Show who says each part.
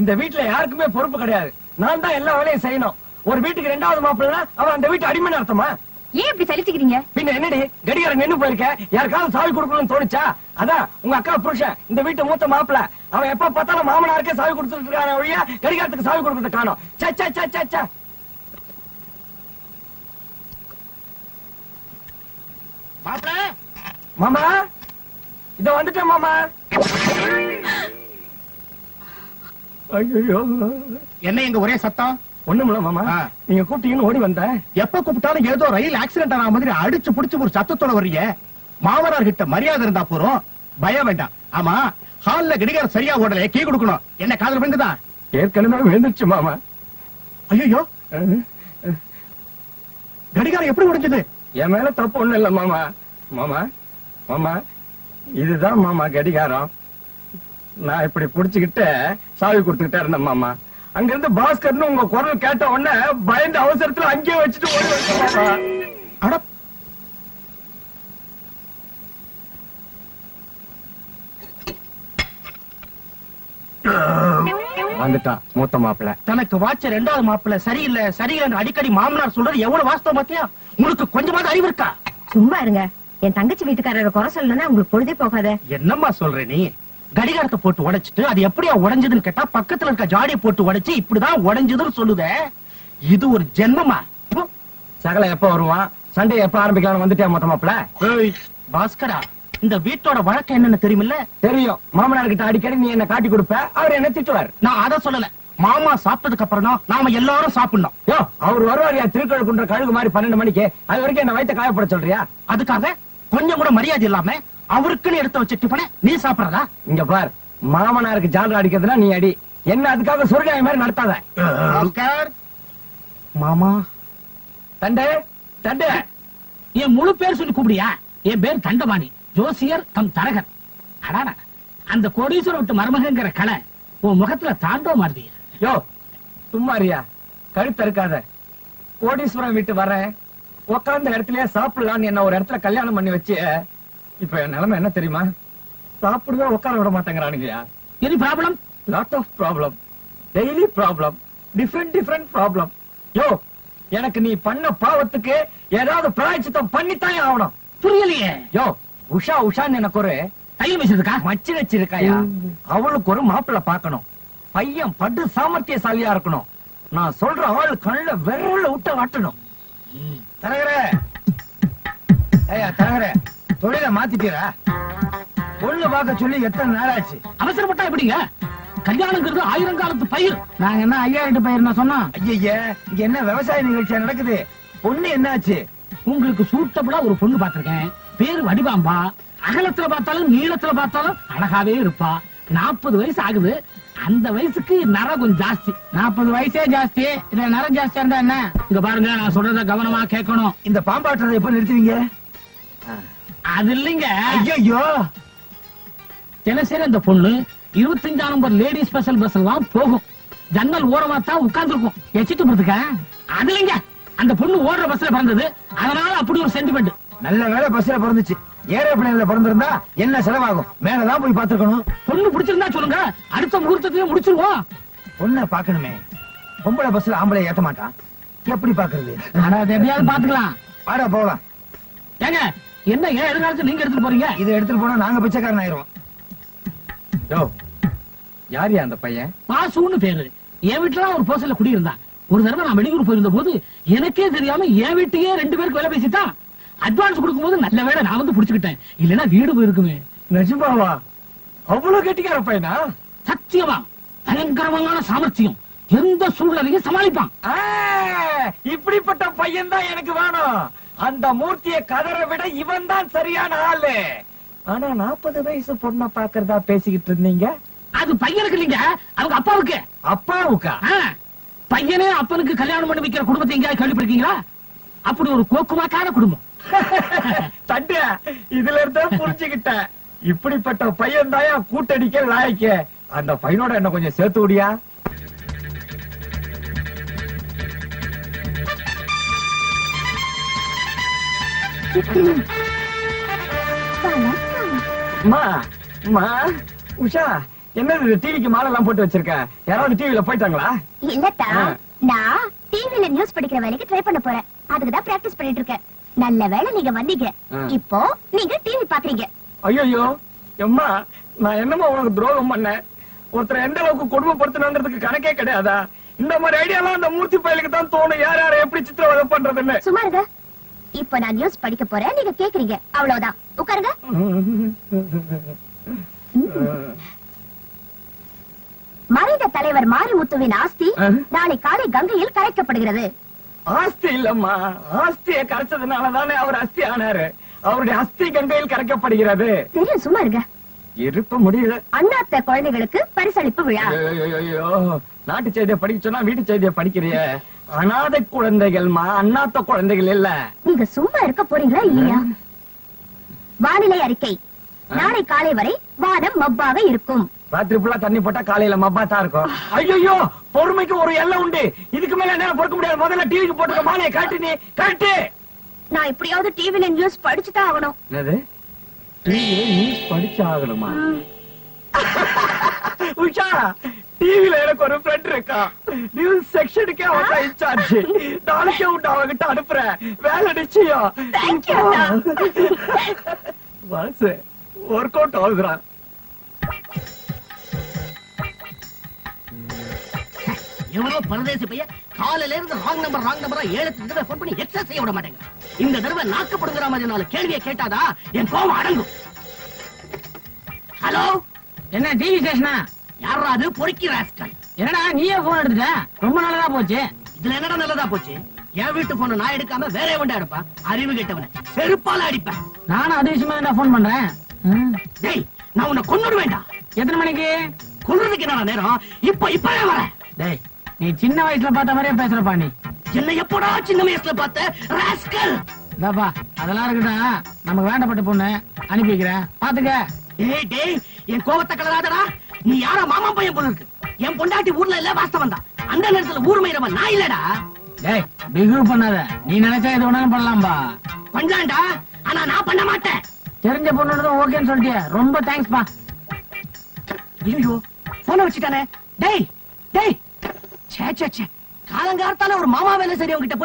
Speaker 1: இந்த வீட்டுல யாருக்குமே பொறுப்பு கிடையாது. நான் தான் எல்லா வேலையும் செய்யணும். ஒரு வீட்டுக்கு ரெண்டாவது மாப்பிள்ளை அவன் அந்த வீட்டு அடிமைன்னு அர்த்தமா?
Speaker 2: ஏன் இப்படி சலிச்சுக்கிறீங்க?
Speaker 1: பின்ன என்னடி? கடிகாரம் நின்னு போயிருக்க. யாருக்காவது சாவி கொடுக்கணும்னு தோணுச்சா? அதான் உங்க அக்கா புருஷன். இந்த வீட்டு மூத்த மாப்பிள அவன் எப்ப பார்த்தாலும் மாமனாருக்கே சாவி கொடுத்துட்டு இருக்கான ஒழிய கடிகாரத்துக்கு சாவி கொடுக்கறது காணோம். சே சே சே சே சே மாமா? இத வந்துட்டேன் மாமா.
Speaker 3: என்ன இங்க ஒரே சத்தம்?
Speaker 1: ஒண்ணுமில்ல மாமா. நீங்க கூப்பிட்டீங்கன்னு ஓடி வந்தேன்
Speaker 3: எப்ப கூப்பிட்டாலும் ஏதோ ரயில் ஆக்சிடென்ட் ஆன மாதிரி அடிச்சு புடிச்சு ஒரு சத்தத்தோட வர்றீங்க. மாமனார் கிட்ட மரியாதை இருந்தா போறோம் பயம் வேண்டாம். ஆமா ஹால்ல கடிகாரம் சரியா ஓடல. கீ கொடுக்கணும். என்ன காதல் பண்ணுதா?
Speaker 1: ஏற்கனவே விழுந்துருச்சு மாமா.
Speaker 3: ஐயோ கடிகாரம் எப்படி உடைஞ்சது?
Speaker 1: என் மேல தப்பு ஒண்ணும் இல்ல மாமா. மாமா மாமா இதுதான் மாமா கடிகாரம். நான் இப்படி புடிச்சுக்கிட்டு சாவி கொடுத்துக்கிட்டே இருந்தேன் மாமா. அங்க இருந்து பாஸ்கர்னு உங்க குரல் கேட்ட உடனே பயந்து அவசரத்துல அங்கேயே வச்சுட்டு ஓடி
Speaker 3: அட.
Speaker 1: வந்துட்டான் மூத்த மாப்பிள்ள.
Speaker 3: தனக்கு வாட்ச ரெண்டாவது மாப்பிள்ள சரியில்லை சரியில்லை அடிக்கடி மாமனார் சொல்றது எவ்வளவு வாஸ்தவம் பாத்தியா? உனக்கு கொஞ்சமாவது அறிவு இருக்கா?
Speaker 2: சும்மா இருங்க. என் தங்கச்சி வீட்டுக்காரரை குறை சொல்லணும்னா உங்களுக்கு பொழுதே போகாத.
Speaker 3: என்னம்மா சொல்ற நீ? கடிகாரத்தை போட்டு உடைச்சிட்டு அது எப்படியா உடைஞ்சதுன்னு கேட்டா பக்கத்துல இருக்க ஜாடியை போட்டு உடைச்சு இப்படிதான் உடைஞ்சதுன்னு சொல்லுதே. இது ஒரு ஜென்மமா.
Speaker 1: சகல எப்ப வருவான்? சண்டே எப்ப ஆரம்பிக்கலாம்னு வந்துட்டேன் மொத்த மாப்பிள்ள?
Speaker 3: ஏய், பாஸ்கரா இந்த வீட்டோட வழக்கம் என்னன்னு தெரியுமில்ல?
Speaker 1: தெரியும். மாமனார் கிட்ட அடிக்கடி நீ என்ன காட்டி கொடுப்ப அவர் என்ன திட்டுவார்.
Speaker 3: நான் அத சொல்லல. மாமா சாப்பிட்டதுக்கு அப்புறம் தான் நாம எல்லாரும் சாப்பிடணும்.
Speaker 1: யோ அவர் வருவாரியா திருக்கழுக்குன்ற கழுகு மாதிரி பன்னெண்டு மணிக்கு. அது வரைக்கும் என்ன வயித்த காயப்பட சொல்றியா?
Speaker 3: அதுக்காக கொஞ்சம் கூட மரியாதை இல்லாம அவருக்குன்னு எடுத்து வச்ச டிஃபனை நீ சாப்பிடறதா?
Speaker 1: இங்க பார் மாமனாருக்கு ஜாலரா அடிக்கிறதுனா நீ அடி. என்ன அதுக்காக சொர்க்காய மாதிரி நடத்தாத.
Speaker 3: மாமா.
Speaker 1: தண்டே தண்டே.
Speaker 4: என் முழு பேர் சொல்லி கூப்பிடியா என் பேர் தண்டபாணி. ஜோசியர் தம் தரகர். அடாடா அந்த கோடீஸ்வரம் விட்டு மருமகங்கிற கலை உன் முகத்துல தாண்டோ மாறுதியா.
Speaker 1: யோ சும்மாரியா கழுத்த இருக்காத கோடீஸ்வரம் வீட்டு வரேன் உட்கார்ந்த இடத்துலயே சாப்பிடலாம்னு என்ன ஒரு இடத்துல கல்யாணம் பண்ணி வச்சு இப்ப என் நிலைமை என்ன தெரியுமா? சாப்பிடவே உட்கார விட மாட்டேங்கிறானுங்கயா
Speaker 4: any problem
Speaker 1: lot of problem daily problem different different problem யோ எனக்கு நீ பண்ண பாவத்துக்கு ஏதாவது பிராய்ச்சித்தம் பண்ணித்தான் ஆகணும்.
Speaker 4: புரியலையே.
Speaker 1: யோ உஷா உஷான்னு எனக்கு ஒரு
Speaker 4: தையல் வச்சிருக்கா
Speaker 1: மச்சி வச்சிருக்காயா? அவளுக்கு ஒரு மாப்பிள்ள பார்க்கணும். பையன் படு சாமர்த்தியசாலியா இருக்கணும். நான் சொல்ற ஆள் கண்ணுல விரல விட்ட வாட்டணும். தரகரே. ஏயா தரகரே. தொழில மாத்திட்டீரா? பொண்ணு பார்க்க சொல்லி எத்தனை நாள் ஆச்சு
Speaker 4: அவசரப்பட்டா எப்படிங்க? கல்யாணங்கிறது ஆயிரம் காலத்து பயிர். நாங்க என்ன ஐயாயிரம் பயிர் நான் சொன்னா
Speaker 1: ஐயய்ய இங்க என்ன விவசாய நிகழ்ச்சியா நடக்குது? பொண்ணு என்னாச்சு?
Speaker 4: உங்களுக்கு சூட்டபிளா ஒரு பொண்ணு பார்த்திருக்கேன். பேரு வடிவாம்பா. அகலத்துல பார்த்தாலும் நீளத்துல பார்த்தாலும் அழகாவே இருப்பா. நாற்பது வயசு ஆகுது. அந்த வயசுக்கு நரம் கொஞ்சம் ஜாஸ்தி. நாற்பது வயசே ஜாஸ்தி. இதுல நரம் ஜாஸ்தியா இருந்தா என்ன? இங்க பாருங்க நான் சொல்றத கவனமா கேட்கணும்.
Speaker 1: இந்த பாம்பாட்டுறதை எப்ப நிறுத்துவீங்க?
Speaker 4: அது இல்லைங்க.
Speaker 1: ஐயோ
Speaker 4: தினசரி அந்த பொண்ணு இருபத்தஞ்சாம் நம்பர் லேடி ஸ்பெஷல் பஸ் எல்லாம் போகும். ஜன்னல் ஓரமா தான் உட்கார்ந்துருக்கும். எச்சிட்டு போறதுக்க அது இல்லைங்க. அந்த பொண்ணு ஓடுற பஸ்ல பிறந்தது. அதனால அப்படி ஒரு சென்டிமெண்ட்
Speaker 1: நல்ல வேலை பஸ்ல பிறந்துச்சு. ஏரோப்ளேன்ல பிறந்திருந்தா என்ன செலவாகும்? மேலதான் போய் பாத்துக்கணும்
Speaker 4: பொண்ணு பிடிச்சிருந்தா சொல்லுங்க. அடுத்த முகூர்த்தத்தையே முடிச்சிருவோம்.
Speaker 1: பொண்ணை பாக்கணுமே பொம்பளை பஸ்ல ஆம்பளை ஏத்த மாட்டான் எப்படி பாக்குறது
Speaker 4: ஆனா எப்படியாவது பாத்துக்கலாம்
Speaker 1: வாடா போகலாம்
Speaker 4: ஏங்க என்ன ஏன் எதிர்காலத்துல நீங்க எடுத்துட்டு போறீங்க?
Speaker 1: இதை எடுத்துட்டு போனா நாங்க பிச்சைக்காரன் ஆயிருவோம் யோ யாரியா அந்த பையன்?
Speaker 4: பாசுன்னு பேரு. என் வீட்டுல ஒரு பர்சன்ல குடியிருந்தான் ஒரு தடவை நான் வெளியூர் போயிருந்த போது எனக்கே தெரியாம என் வீட்டையே ரெண்டு பேருக்கு வேலை பேசிட்டான் அட்வான்ஸ் கொடுக்கும்போது நல்ல வேளை நான் வந்து புடிச்சுக்கிட்டேன். இல்லைன்னா வீடு போயிருக்குமே.
Speaker 1: நிஜமாவா? அவ்வளவு கெட்டிக்கார பையனா?
Speaker 4: சத்தியமா. பயங்கரமான சாமர்த்தியம். எந்த சூழ்நிலையும் சமாளிப்பான்.
Speaker 1: இப்படிப்பட்ட பையன் தான் எனக்கு வேணும். அந்த மூர்த்திய கதற விட இவன் தான் சரியான ஆளு. ஆனா நாற்பது வயசு பொண்ண பாக்குறதா பேசிக்கிட்டு இருந்தீங்க?
Speaker 4: அது பையனுக்கு இல்லைங்க அவங்க அப்பாவுக்கு.
Speaker 1: அப்பாவுக்கா?
Speaker 4: பையனே அப்பனுக்கு கல்யாணம் பண்ணி வைக்கிற குடும்பத்தை எங்கேயாவது கேள்விப்பட்டிருக்கீங்களா? அப்படி ஒரு கோக்குமாக்கான குடும்பம்.
Speaker 1: தட்டு இதுல இருந்தே புரிஞ்சுக்கிட்டேன். இப்படிப்பட்ட பையன் தான் கூட்டடிக்க லாய்க்க. அந்த பையனோட என்ன கொஞ்சம் சேர்த்து விடியா? மா மா. உஷா என்னது டிவிக்கு மாலை எல்லாம் போட்டு வச்சிருக்க? யாராவது டிவில போயிட்டாங்களா?
Speaker 5: இல்லத்தா. நான் டிவில நியூஸ் படிக்கிற வேலைக்கு ட்ரை பண்ண போறேன். அதுக்கு தான் பிராக்டிஸ் பண்ணிட்டு இருக்கேன். நல்ல வேளை நீங்க வந்தீங்க. இப்போ நீங்க டிவி பாக்குறீங்க.
Speaker 1: ஐயோ எம்மா நான் என்னமா உனக்கு துரோகம் பண்ணேன். ஒருத்தர் எந்த அளவுக்கு கொடுமைப்படுத்தணுன்றதுக்கு கணக்கே கிடையாதா? இந்த மாதிரி ஐடியாலாம் அந்த மூர்த்தி பயலுக்கு தான் தோணும். யார் யாரை எப்படி சித்திரவதை பண்றதுன்னு?
Speaker 5: சும்மா இருங்க. இப்போ நான் நியூஸ் படிக்க போறேன். நீங்க கேக்குறீங்க. அவ்வளவுதான். உட்காருங்க. மறைந்த தலைவர் மாரிமுத்துவின் ஆஸ்தி. நாளை காலை கங்கையில் கரைக்கப்படுகிறது.
Speaker 1: ஆஸ்தி இல்லம்மா. ஆஸ்தியை கரைச்சதுனால தானே அவர் அஸ்தி ஆனாரு. அவருடைய அஸ்தி கங்கையில் கரைக்கப்படுகிறது.
Speaker 5: தெரியும் சும்மா இருங்க.
Speaker 1: இருப்ப முடியல.
Speaker 5: அண்ணாத்த குழந்தைகளுக்கு பரிசளிப்பு விழா.
Speaker 1: நாட்டு செய்தியை படிக்க சொன்னா வீட்டு செய்தியை படிக்கிறிய. அனாதை குழந்தைகள்மா அண்ணாத்த குழந்தைகள் இல்ல.
Speaker 5: நீங்க சும்மா இருக்க போறீங்களா இல்லையா? வானிலை அறிக்கை. நாளை காலை வரை வானம் மப்பாக இருக்கும்.
Speaker 1: ராத்திரி ஃபுல்லா தண்ணி போட்டா காலையில மப்பாத்தா இருக்கும். ஐயோ பொறுமைக்கு ஒரு எல்லை உண்டு. இதுக்கு மேல என்ன பொறுக்க முடியாது. முதல்ல டிவிக்கு போட்டுக்க. மாலையை காட்டு நீ. காட்டு
Speaker 5: நான் எப்படியாவது டிவில நியூஸ் படிச்சுதான் ஆகணும்.
Speaker 1: என்னது? டிவியில நியூஸ் படிச்சு ஆகணுமா? உஷா டிவில எனக்கு ஒரு ஃப்ரெண்ட் இருக்கா. நியூஸ் செக்ஷனுக்கே அவன் இன்சார்ஜ் நாளைக்கே விட்டு அவகிட்ட அனுப்புறேன். வேலை நிச்சயம். வாசு ஒர்க் அவுட் ஆகுதுடா.
Speaker 6: எவனோ பரதேசி பையன் காலையில இருந்து ராங் நம்பர் ராங் நம்பரா ஏழு தடவை போன் பண்ணி எக்ஸஸ் செய்ய விட மாட்டேங்க இந்த தடவை நாக்கப்படுங்கிற மாதிரி நாலு கேள்வியை கேட்டாதா என் கோவம் அடங்கும். ஹலோ
Speaker 4: என்ன டிவி ஸ்டேஷனா
Speaker 6: யாரா அது? பொறுக்கி ராஸ்கல்
Speaker 4: என்னடா நீயே போன் எடுத்துட்ட? ரொம்ப நல்லதா போச்சு.
Speaker 6: இதுல என்னடா நல்லதா போச்சு? என் வீட்டு போன நான் எடுக்காம வேற எவன்டா எடுப்பான்? அறிவு கேட்டவன. செருப்பால அடிப்பேன்.
Speaker 4: நானும் அது விஷயமா தான் போன் பண்றேன்.
Speaker 6: டேய் நான் உன்னை கொன்னுட வேண்டாம்
Speaker 4: எத்தனை மணிக்கு?
Speaker 6: கொல்றதுக்கு என்னடா நேரம்? இப்ப இப்பவே வரேன்.
Speaker 4: டேய் நீ சின்ன வயசுல பார்த்த மாதிரியே பேசுறப்பா நீ.
Speaker 6: என்ன எப்படா சின்ன வயசுல பார்த்த? ராஸ்கல்
Speaker 4: இதாப்பா அதெல்லாம் இருக்கட்டும் நமக்கு வேண்டப்பட்ட பொண்ணு. அனுப்பி வைக்கிறேன். பாத்துக்க.
Speaker 6: டேய் டேய் என் கோவத்தை கலராதடா. நீ யாரோ மாமா பையன் போல இருக்கு. என் பொண்டாட்டி ஊர்ல இல்ல வாஸ்தவம் தான். அந்த நேரத்துல ஊர் மயிரவன் நான் இல்லடா.
Speaker 4: டேய் பிகு பண்ணாத. நீ நினைச்சா எது வேணாலும் பண்ணலாம்பா.
Speaker 6: பண்றான்டா ஆனா நான் பண்ண மாட்டேன்.
Speaker 4: தெரிஞ்ச பொண்ணு ஓகேன்னு சொல்லிட்டியே. ரொம்ப தேங்க்ஸ்பா
Speaker 6: ஐயோ போன வச்சுட்டானே டேய் டேய். சே சே சே காலங்காலத்தால ஒரு மாமா வேலை சரி உங்ககிட்ட